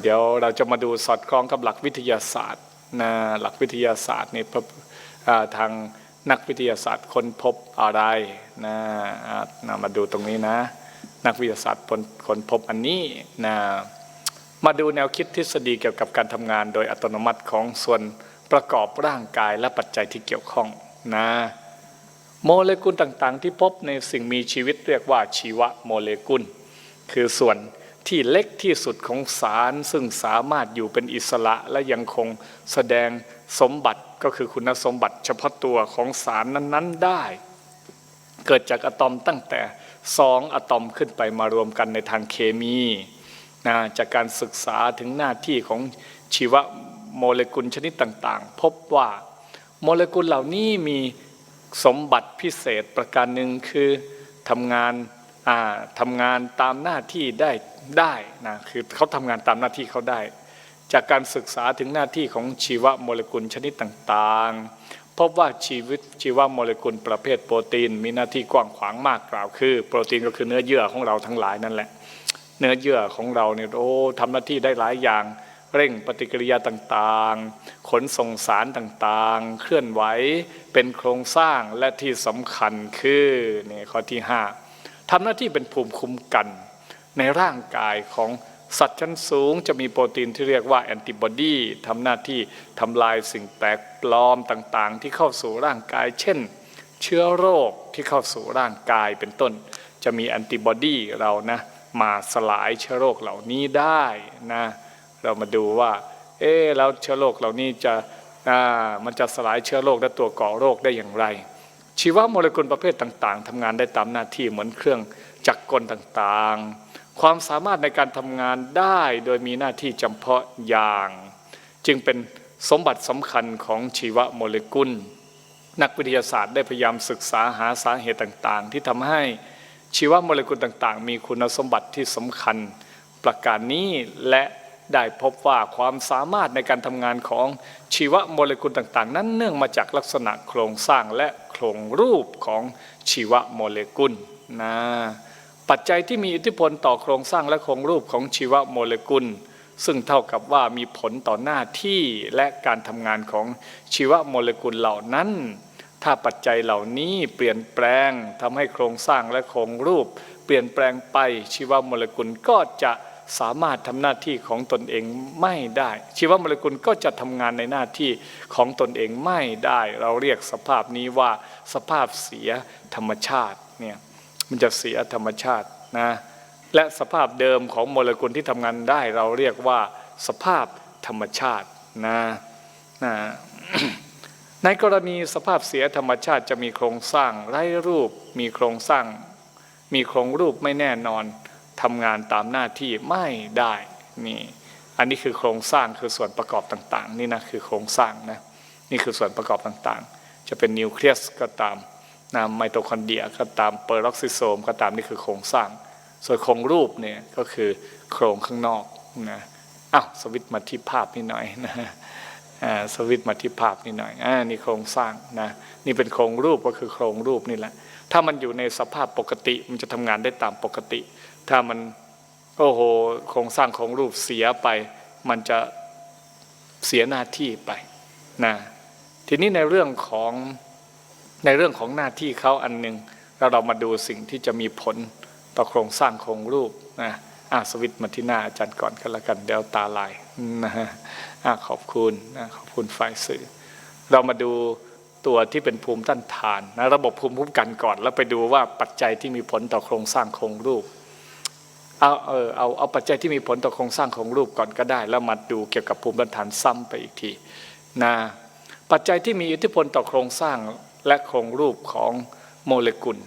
เดี๋ยวเราจะมาดูสอดคล้องกับหลักวิทยาศาสตร์นะหลักวิทยาศาสตร์นี่ทางนักวิทยาศาสตร์ค้นพบอะไรนะนะมาดูตรงนี้นะ นักวิทยาศาสตร์ค้นค้นพบอันนี้นะมาดูแนวคิดทฤษฎีเกี่ยวกับการทำงานโดยอัตโนมัติของส่วนประกอบร่างกายและปัจจัยที่เกี่ยวข้องนะโมเลกุลต่างๆ ที่พบในสิ่งมีชีวิตเรียกว่าชีวโมเลกุล คือส่วน ที่เล็กที่สุดของสารซึ่งสามารถอยู่เป็นอิสระและยังคงแสดงสมบัติก็คือคุณสมบัติเฉพาะตัวของสารนั้น ๆ ได้ เกิดจากอะตอมตั้งแต่สองอะตอมขึ้นไปมารวมกันในทางเคมีนะจากการศึกษาถึงหน้าที่ของชีวโมเลกุลชนิดต่างๆ พบว่าโมเลกุลเหล่านี้มีสมบัติพิเศษประการหนึ่งคือทำงาน อ่าทำงานตามหน้าที่ได้ได้นะคือเขาทำงานตามหน้าที่เขาได้ จากการศึกษาถึงหน้าที่ของชีวโมเลกุลชนิดต่างๆ พบว่าชีวิตชีวโมเลกุลประเภทโปรตีน มีหน้าที่กว้างขวางมากกล่าวคือ โปรตีนก็คือเนื้อเยื่อของเราทั้งหลายนั่นแหละ เนื้อเยื่อของเราเนี่ยโอ้ทำหน้าที่ได้หลายอย่าง เร่งปฏิกิริยาต่างๆ ขนส่งสารต่างๆ เคลื่อนไหวเป็นโครงสร้างและที่สำคัญคือนี่ข้อที่ 5 ทำหน้าที่เป็นภูมิคุ้มกัน ในร่างกายของสัตว์ชั้นสูงจะมีโปรตีนที่เรียกว่าแอนติบอดีทำหน้าที่ทำลายสิ่งแปลกปลอมต่างๆ ที่เข้าสู่ร่างกาย เช่น เชื้อโรคที่เข้าสู่ร่างกายเป็นต้น จะมีแอนติบอดีเรานะมาสลายเชื้อโรคเหล่านี้ได้นะเรามาดูว่า เอ๊แล้วเชื้อโรคเหล่านี้จะมันจะสลายเชื้อโรคและตัวก่อโรคได้อย่างไร ชีวโมเลกุลประเภทต่าง ๆทำงานได้ตามหน้าที่เหมือนเครื่องจักรกลต่างๆ ความสามารถในการทำงานได้โดยมีหน้าที่จำเพาะอย่าง จึงเป็นสมบัติสำคัญของชีวโมเลกุล นักวิทยาศาสตร์ได้พยายามศึกษาหาสาเหตุต่างๆ ที่ทำให้ชีวโมเลกุลต่างๆ มีคุณสมบัติที่สำคัญประการนี้และได้พบว่าความสามารถในการทำงานของชีวโมเลกุลต่างๆ นั้นเนื่องมาจากลักษณะโครงสร้างและ รงรูปของชีวโมเลกุลนะปัจจัยที่มีอิทธิพลต่อโครงสร้างและโครงรูปของชีวโมเลกุล ซึ่งเท่ากับว่ามีผลต่อหน้าที่และการทำงานของชีวโมเลกุลเหล่านั้น ถ้าปัจจัยเหล่านี้เปลี่ยนแปลงทำให้โครงสร้างและโครงรูป เปลี่ยนแปลงไปชีวโมเลกุลก็จะ สามารถทำหน้าที่ของตนเองไม่ได้ ชีวโมเลกุลก็จะทำงานในหน้าที่ของตนเองไม่ได้ เราเรียกสภาพนี้ว่าสภาพเสียธรรมชาติเนี่ยมันจะเสียธรรมชาตินะและสภาพเดิมของโมเลกุลที่ทำงานได้ เราเรียกว่าสภาพธรรมชาตินะนะในกรณีสภาพเสียธรรมชาติจะมีโครงสร้างไร้รูป มีโครงสร้าง มีโครงรูปไม่แน่นอน ทำงานตามหน้าที่ไม่ได้นี่อันนี้คือโครงสร้างคือส่วนประกอบต่างๆ นี่นะคือโครงสร้างนะนี่คือส่วนประกอบต่างๆ จะเป็นนิวเคลียสก็ตามนะไมโตคอนเดรียก็ตามเปอร์ล็อกซิโซมก็ตามนี่คือโครงสร้าง ส่วนโครงรูปเนี่ยก็คือโครงข้างนอกนะอ้าวสวิตมาที่ภาพนิดหน่อยนะอ่าสวิตมาที่ภาพนิดหน่อยอ่านี่โครงสร้างนะนี่เป็นโครงรูปก็คือโครงรูปนี่แหละถ้ามันอยู่ในสภาพปกติมันจะทำงานได้ตามปกติ ถ้ามันโอ้โหโครงสร้างของรูปเสียไป มันจะเสียหน้าที่ไปนะทีนี้ในเรื่องของในเรื่องของหน้าที่เขาอันหนึ่งเราเรามาดูสิ่งที่จะมีผลต่อโครงสร้างโครงรูปนะอะสวิตมาที่หน้าอาจารย์ก่อนกันละกันเดี๋ยวตาลายนะฮะอะขอบคุณนะขอบคุณฝ่ายสื่อ เรามาดูตัวที่เป็นภูมิต้านทานนะระบบภูมิคุ้มกันก่อน แล้วไปดูว่าปัจจัยที่มีผลต่อโครงสร้างโครงรูป เอาเออเอาเอาปัจจัยที่มีผลต่อโครงสร้างของรูปก่อนก็ได้ แล้วมาดูเกี่ยวกับภูมิต้านทานซ้ำไปอีกทีนะปัจจัยที่มีอิทธิพลต่อโครงสร้างและโครงรูปของโมเลกุล